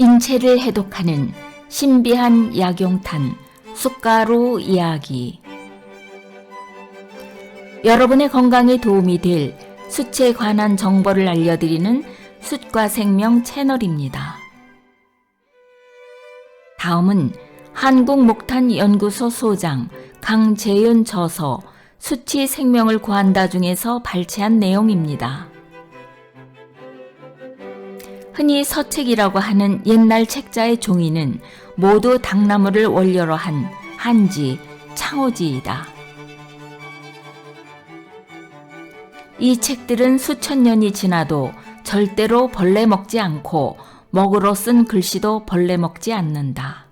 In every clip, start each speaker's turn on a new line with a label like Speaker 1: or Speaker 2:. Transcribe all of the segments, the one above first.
Speaker 1: 인체를 해독하는 신비한 약용탄 숟가루 이야기 여러분의 건강에 도움이 될 숯에 관한 정보를 알려드리는 숯과 생명 채널입니다. 다음은 한국목탄연구소 소장 강재윤 저서 숯이 생명을 구한다 중에서 발췌한 내용입니다. 흔히 서책이라고 하는 옛날 책자의 종이는 모두 당나무를 원료로 한 한지, 창호지이다. 이 책들은 수천 년이 지나도 절대로 벌레 먹지 않고 먹으로 쓴 글씨도 벌레 먹지 않는다.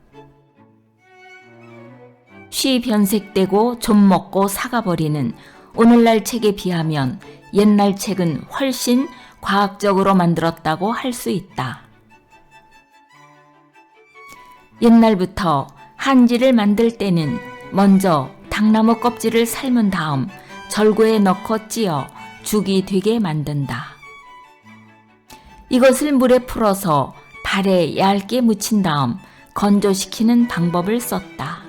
Speaker 1: 쉬 변색되고 좀 먹고 사가버리는 오늘날 책에 비하면 옛날 책은 훨씬 과학적으로 만들었다고 할 수 있다. 옛날부터 한지를 만들 때는 먼저 당나무 껍질을 삶은 다음 절구에 넣고 찧어 죽이 되게 만든다. 이것을 물에 풀어서 발에 얇게 묻힌 다음 건조시키는 방법을 썼다.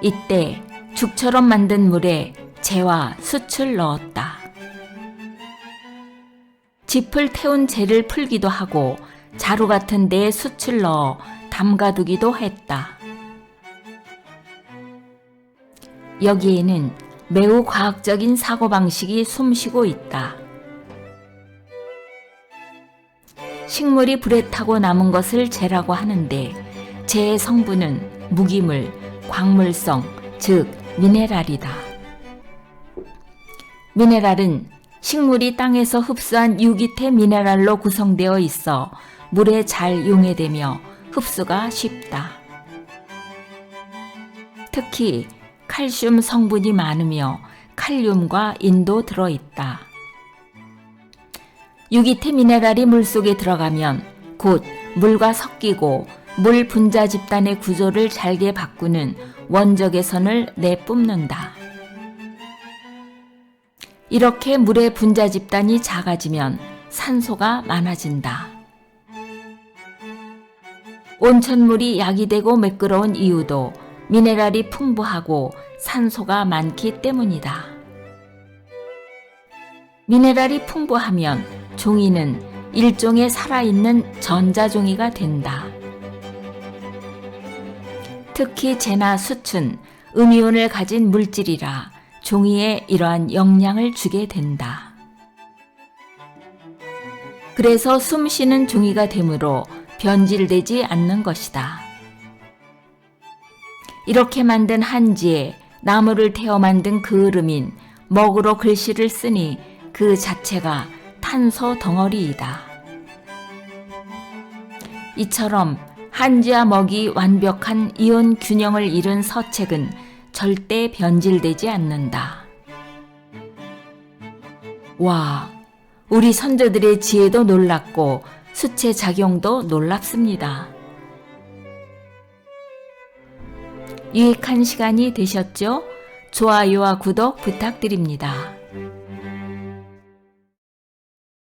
Speaker 1: 이때 죽처럼 만든 물에 재와 숯을 넣었다. 짚을 태운 재를 풀기도 하고 자루 같은 데에 숯을 넣어 담가두기도 했다. 여기에는 매우 과학적인 사고방식이 숨쉬고 있다. 식물이 불에 타고 남은 것을 재라고 하는데 재의 성분은 무기물, 광물성, 즉 미네랄이다. 미네랄은 식물이 땅에서 흡수한 유기태 미네랄로 구성되어 있어 물에 잘 용해되며 흡수가 쉽다. 특히 칼슘 성분이 많으며 칼륨과 인도 들어있다. 유기태 미네랄이 물속에 들어가면 곧 물과 섞이고 물 분자 집단의 구조를 잘게 바꾸는 원적외선을 내뿜는다. 이렇게 물의 분자 집단이 작아지면 산소가 많아진다. 온천물이 약이 되고 매끄러운 이유도 미네랄이 풍부하고 산소가 많기 때문이다. 미네랄이 풍부하면 종이는 일종의 살아있는 전자종이가 된다. 특히 재나 수춘, 음이온을 가진 물질이라 종이에 이러한 영향을 주게 된다. 그래서 숨 쉬는 종이가 되므로 변질되지 않는 것이다. 이렇게 만든 한지에 나무를 태워 만든 그을음인 먹으로 글씨를 쓰니 그 자체가 탄소 덩어리이다. 이처럼 한지와 먹이 완벽한 이온 균형을 이룬 서책은 절대 변질되지 않는다. 와, 우리 선조들의 지혜도 놀랍고 수체 작용도 놀랍습니다. 유익한 시간이 되셨죠? 좋아요와 구독 부탁드립니다.